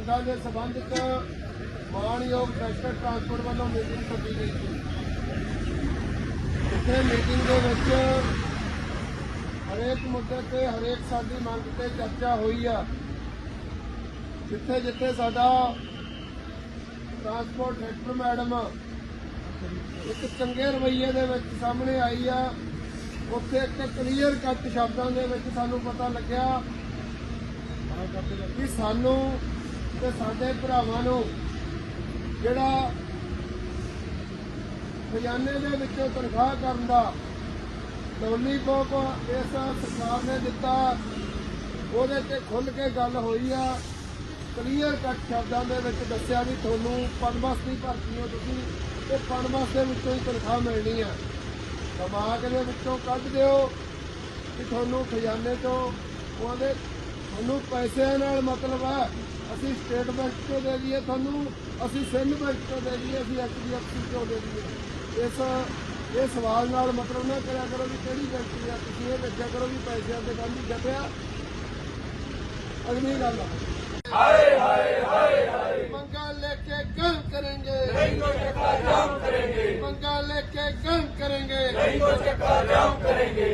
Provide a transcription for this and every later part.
ਮੰਗਾਂ ਦੇ ਸੰਬੰਧ ਮਾਨਯੋਗ ਟਰੈਕਟਰ ਟਰਾਂਸਪੋਰਟ ਵੱਲੋਂ ਮੀਟਿੰਗ ਸੱਦੀ ਗਈ ਸੀ। ਇੱਥੇ ਮੀਟਿੰਗ ਦੇ ਵਿੱਚ ਹਰੇਕ ਮੁੱਦੇ ਤੇ ਹਰੇਕ ਸਾਡੀ ਮੰਗ ਤੇ ਚਰਚਾ ਹੋਈ ਆ। ਜਿੱਥੇ ਜਿੱਥੇ ਸਾਡਾ ਟਰਾਂਸਪੋਰਟ ਡਾਇਰੈਕਟਰ ਮੈਡਮ ਇੱਕ ਚੰਗੇ ਰਵਈਏ ਦੇ ਵਿੱਚ ਸਾਹਮਣੇ ਆਈ ਆ, ਉੱਥੇ ਇੱਕ ਕਲੀਅਰ ਕੱਟ ਸ਼ਬਦਾਂ ਦੇ ਵਿੱਚ ਸਾਨੂੰ ਪਤਾ ਲੱਗਿਆ ਕਿ ਸਾਨੂੰ ਤੇ ਸਾਡੇ ਭਰਾਵਾਂ ਨੂੰ ਜਿਹੜਾ ਖਜ਼ਾਨੇ ਦੇ ਵਿੱਚੋਂ ਤਨਖਾਹ ਕਰਨ ਦਾ ਲੋਲੀਪੌਪ ਇਸ ਸਰਕਾਰ ਨੇ ਦਿੱਤਾ, ਉਹਦੇ ਤੇ ਖੁੱਲ ਕੇ ਗੱਲ ਹੋਈ ਆ। ਕਲੀਅਰ ਕੱਟ ਸ਼ਬਦਾਂ ਦੇ ਵਿੱਚ ਦੱਸਿਆ ਵੀ ਤੁਹਾਨੂੰ ਪਨਬਸ ਦੀ ਭਰਤੀ ਹੋ ਤੁਸੀਂ ਤੇ ਪਨਬਸ ਦੇ ਵਿੱਚੋਂ ਹੀ ਤਨਖਾਹ ਮਿਲਣੀ ਆ। ਦਿਮਾਗ ਦੇ ਵਿੱਚੋਂ ਕੱਢ ਦਿਓ ਕਿ ਤੁਹਾਨੂੰ ਖਜ਼ਾਨੇ ਤੋਂ ਉਹਦੇ ਤੁਹਾਨੂੰ ਪੈਸਿਆਂ ਨਾਲ ਮਤਲਬ ਹੈ। ਅਸੀਂ ਸਟੇਟ ਬੈਂਕ ਤੋਂ ਦੇ ਦਈਏ ਤੁਹਾਨੂੰ, ਅਸੀਂ ਸਿੰਧ ਬੈਂਕ ਤੋਂ ਦੇ ਦਈਏ, ਅਸੀਂ ਐਚਡੀਐਫਸੀ ਤੋਂ ਦੇ ਦਈਏ। ਇਸ, ਇਹ ਸਵਾਲ ਨਾਲ ਮਤਲਬ ਨਾ ਕਰਿਆ ਕਰੋ ਵੀ ਕਿਹੜੀ ਬੈਂਕ ਆ, ਤੁਸੀਂ ਇਹ ਦੇਖਿਆ ਕਰੋ ਵੀ ਪੈਸਿਆਂ ਤੇ ਗਾਂਧੀ ਜਪਿਆ ਅਗਲੀ ਗੱਲ ਆ।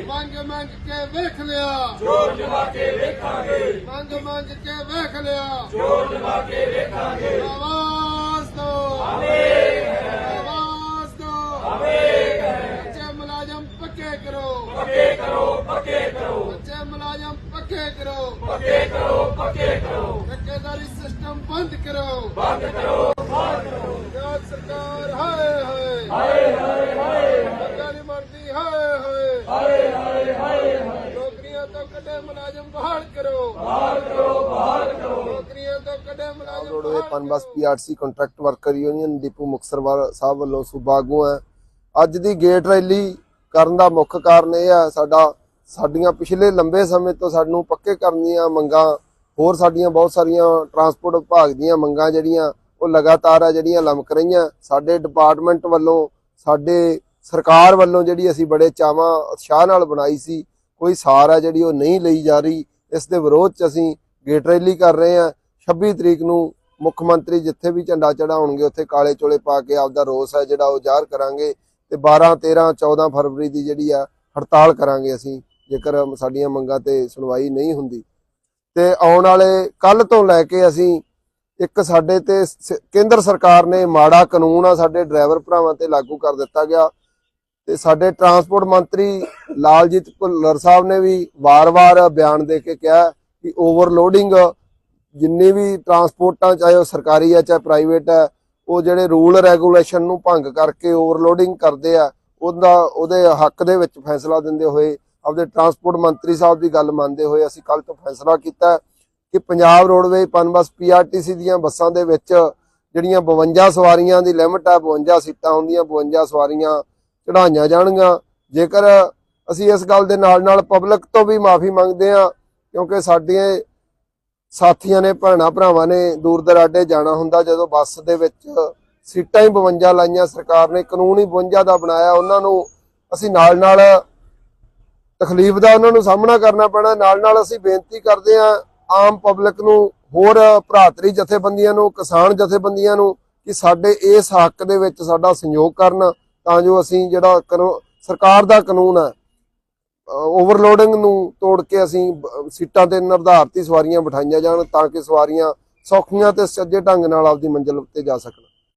ਮੰਗ ਮੰਗ ਕੇ ਵੇਖ ਲਿਆ। ਜੋਰ ਜਮਾ ਕੇ ਵੇਖਾਂਗੇ ਮੰਗ ਮੰਗ ਕੇ ਵੇਖ ਲਿਆ। ਜੋਰ ਜਮਾ ਕੇ ਵੇਖਾਂਗੇ ਆਵਾਜ਼ ਦੋ। ਆਵਾਜ਼ ਦੋ। ਬੱਚੇ ਮੁਲਾਜ਼ਮ ਪੱਕੇ ਕਰੋ। ਪੱਕੇ ਕਰੋ ਪੱਕੇ ਕਰੋ ਬੱਚੇ ਮੁਲਾਜ਼ਮ ਪੱਕੇ ਕਰੋ। ਪੱਕੇ ਕਰੋ ਪੱਕੇ ਕਰੋ ਠੇਕੇਦਾਰੀ ਸਿਸਟਮ ਬੰਦ ਕਰੋ ਬੰਦ ਕਰੋ ਬੰਦ ਕਰੋ ਪੰਜਾਬ ਸਰਕਾਰ ਹਾਏ ਹਾਏ ਹਾਏ ਹਾਏ ਹਾਏ ਮੰਗਾਂ ਨਹੀਂ ਮੰਨਦੀ ਹਾਏ ਹਾਏ ਹਾਏ ਹਾਏ ਹਾਏ ਨੌਕਰੀਆਂ ਤੋਂ ਕੱਢੇ ਮੁਲਾਜ਼ਮ ਬਹਾਲ ਕਰੋ। ਬਹਾਲ ਕਰੋ ਬਹਾਲ ਕਰੋ। ਨੌਕਰੀਆਂ ਤੋਂ ਕੱਢੇ ਮੁਲਾਜ਼ਮ roadway Punbus PRC contract worker union Deepu Muktsar Sahib ਵੱਲੋਂ ਸੂਬਾ ਆਗੂ ਹੈ ਅੱਜ ਦੀ ਗੇਟ ਰੈਲੀ ਕਰਨ ਦਾ ਮੁੱਖ ਕਾਰਨ ਇਹ ਹੈ ਸਾਡਾ ਸਾਡੀਆਂ ਪਿਛਲੇ ਲੰਬੇ ਸਮੇਂ ਤੋਂ ਸਾਨੂੰ ਪੱਕੇ ਕਰਨ ਦੀਆਂ ਮੰਗਾਂ ਹੋਰ ਸਾਡੀਆਂ ਬਹੁਤ ਸਾਰੀਆਂ ਟਰਾਂਸਪੋਰਟ ਵਿਭਾਗ ਦੀਆਂ ਮੰਗਾਂ ਜਿਹੜੀਆਂ ਉਹ ਲਗਾਤਾਰ ਆ ਜਿਹੜੀਆਂ ਲਮਕ ਰਹੀਆਂ। ਸਾਡੇ ਡਿਪਾਰਟਮੈਂਟ ਵੱਲੋਂ ਸਾਡੇ ਸਰਕਾਰ ਵੱਲੋਂ ਜਿਹੜੀ ਅਸੀਂ ਬੜੇ ਚਾਵਾਂ ਉਤਸ਼ਾਹ ਨਾਲ ਬਣਾਈ ਸੀ ਕੋਈ ਸਾਰ ਆ ਜਿਹੜੀ ਉਹ ਨਹੀਂ ਲਈ ਜਾ ਰਹੀ, ਇਸ ਦੇ ਵਿਰੋਧ ਚ ਅਸੀਂ ਗੇਟ ਰੈਲੀ ਕਰ ਰਹੇ ਹਾਂ। 26 ਤਰੀਕ ਨੂੰ ਮੁੱਖ ਮੰਤਰੀ ਜਿੱਥੇ ਵੀ ਝੰਡਾ ਚੜਾਉਣਗੇ ਉੱਥੇ ਕਾਲੇ ਚੋਲੇ ਪਾ ਕੇ ਆਪਦਾ ਰੋਸ ਹੈ ਜਿਹੜਾ ਉਹ ਜ਼ਾਹਰ ਕਰਾਂਗੇ ਤੇ 12 13 14 ਫਰਵਰੀ ਦੀ ਜਿਹੜੀ ਆ ਹੜਤਾਲ ਕਰਾਂਗੇ ਅਸੀਂ, ਜੇਕਰ ਸਾਡੀਆਂ ਮੰਗਾਂ ਤੇ ਸੁਣਵਾਈ ਨਹੀਂ ਹੁੰਦੀ। ਤੇ ਆਉਣ ਵਾਲੇ ਕੱਲ ਤੋਂ ਲੈ ਕੇ ਅਸੀਂ ਇੱਕ ਸਾਡੇ ਤੇ ਸ- ਕੇਂਦਰ ਸਰਕਾਰ ਨੇ ਮਾੜਾ ਕਾਨੂੰਨ ਆ, ਸਾਡੇ ਡਰਾਈਵਰ ਭਰਾਵਾਂ ਤੇ ਲਾਗੂ ਕਰ ਦਿੱਤਾ ਗਿਆ। ਤੇ ਸਾਡੇ ਟਰਾਂਸਪੋਰਟ ਮੰਤਰੀ ਲਾਲਜੀਤ ਭੁੱਲਰ ਸਾਹਿਬ ਨੇ ਵੀ ਵਾਰ-ਵਾਰ ਬਿਆਨ ਦੇ ਕੇ ਕਿਹਾ ਕਿ ਓਵਰਲੋਡਿੰਗ ਜਿੰਨੀ ਵੀ ਟਰਾਂਸਪੋਰਟਾਂ, ਚਾਹੇ ਉਹ ਸਰਕਾਰੀ ਹੈ ਚਾਹੇ ਪ੍ਰਾਈਵੇਟ ਹੈ ਉਹ ਜਿਹੜੇ ਰੂਲ ਰੈਗੂਲੇਸ਼ਨ ਨੂੰ ਭੰਗ ਕਰਕੇ ਓਵਰਲੋਡਿੰਗ ਕਰਦੇ ਆ, ਉਹਦਾ, ਉਹਦੇ ਹੱਕ ਦੇ ਵਿੱਚ ਫੈਸਲਾ ਦਿੰਦੇ ਹੋਏ, ਆਪਦੇ ਟਰਾਂਸਪੋਰਟ ਮੰਤਰੀ ਸਾਹਿਬ ਦੀ ਗੱਲ ਮੰਨਦੇ ਹੋਏ ਅਸੀਂ ਕੱਲ ਤੋਂ ਫੈਸਲਾ ਕੀਤਾ ਕਿ ਪੰਜਾਬ ਰੋਡਵੇਜ਼ ਪਨਬਸ ਪੀਆਰਟੀਸੀ ਦੀਆਂ ਬੱਸਾਂ ਦੇ ਵਿੱਚ ਜਿਹੜੀਆਂ 52 ਸਵਾਰੀਆਂ ਦੀ ਲਿਮਟ ਹੈ 52 ਸੀਟਾਂ ਹੁੰਦੀਆਂ 52 ਸਵਾਰੀਆਂ ਚੜਾਈਆਂ ਜਾਣਗੀਆਂ। ਜੇਕਰ ਅਸੀਂ ਇਸ ਗੱਲ ਦੇ ਨਾਲ ਨਾਲ ਪਬਲਿਕ ਤੋਂ ਵੀ ਮਾਫੀ ਮੰਗਦੇ ਹਾਂ, ਕਿਉਂਕਿ ਸਾਡੇ ਸਾਥੀਆਂ ਨੇ, ਭੈਣਾਂ ਭਰਾਵਾਂ ਨੇ ਦੂਰ ਦਰਾਡੇ ਜਾਣਾ ਹੁੰਦਾ, ਜਦੋਂ ਬੱਸ ਦੇ ਵਿੱਚ ਸੀਟਾਂ ਹੀ 52 ਲਾਈਆਂ, ਸਰਕਾਰ ਨੇ ਕਾਨੂੰਨ ਹੀ 52 ਦਾ ਬਣਾਇਆ, ਉਹਨਾਂ ਨੂੰ ਅਸੀਂ ਨਾਲ ਨਾਲ ਤਕਲੀਫ ਦਾ ਉਹਨਾਂ ਨੂੰ ਸਾਹਮਣਾ ਕਰਨਾ ਪੈਣਾ। ਨਾਲ ਨਾਲ ਅਸੀਂ ਬੇਨਤੀ ਕਰਦੇ ਹਾਂ, ਆਮ ਪਬਲਿਕ ਨੂੰ, ਹੋਰ ਭਰਾਤਰੀ ਜਥੇਬੰਦੀਆਂ ਨੂੰ, ਕਿਸਾਨ ਜਥੇਬੰਦੀਆਂ ਨੂੰ, ਕਿ ਸਾਡੇ ਇਸ ਹੱਕ ਦੇ ਵਿੱਚ ਸਾਡਾ ਸਹਿਯੋਗ ਕਰਨ। ਤਾਂ ਜੋ ਅਸੀਂ ਜਿਹੜਾ ਕਾਨੂ- ਸਰਕਾਰ ਦਾ ਕਾਨੂੰਨ ਹੈ ਓਵਰਲੋਡਿੰਗ ਨੂੰ ਤੋੜ ਕੇ ਅਸੀਂ ਸੀਟਾਂ ਤੇ ਨਿਰਧਾਰਤੀ ਸਵਾਰੀਆਂ ਬਿਠਾਈਆਂ ਜਾਣ ਤਾਂ ਕਿ ਸਵਾਰੀਆਂ ਸੌਖੀਆਂ ਤੇ ਸੱਜੇ ਢੰਗ ਨਾਲ ਆਪਦੀ ਮੰਜ਼ਿਲ ਉੱਤੇ ਜਾ ਸਕਣ।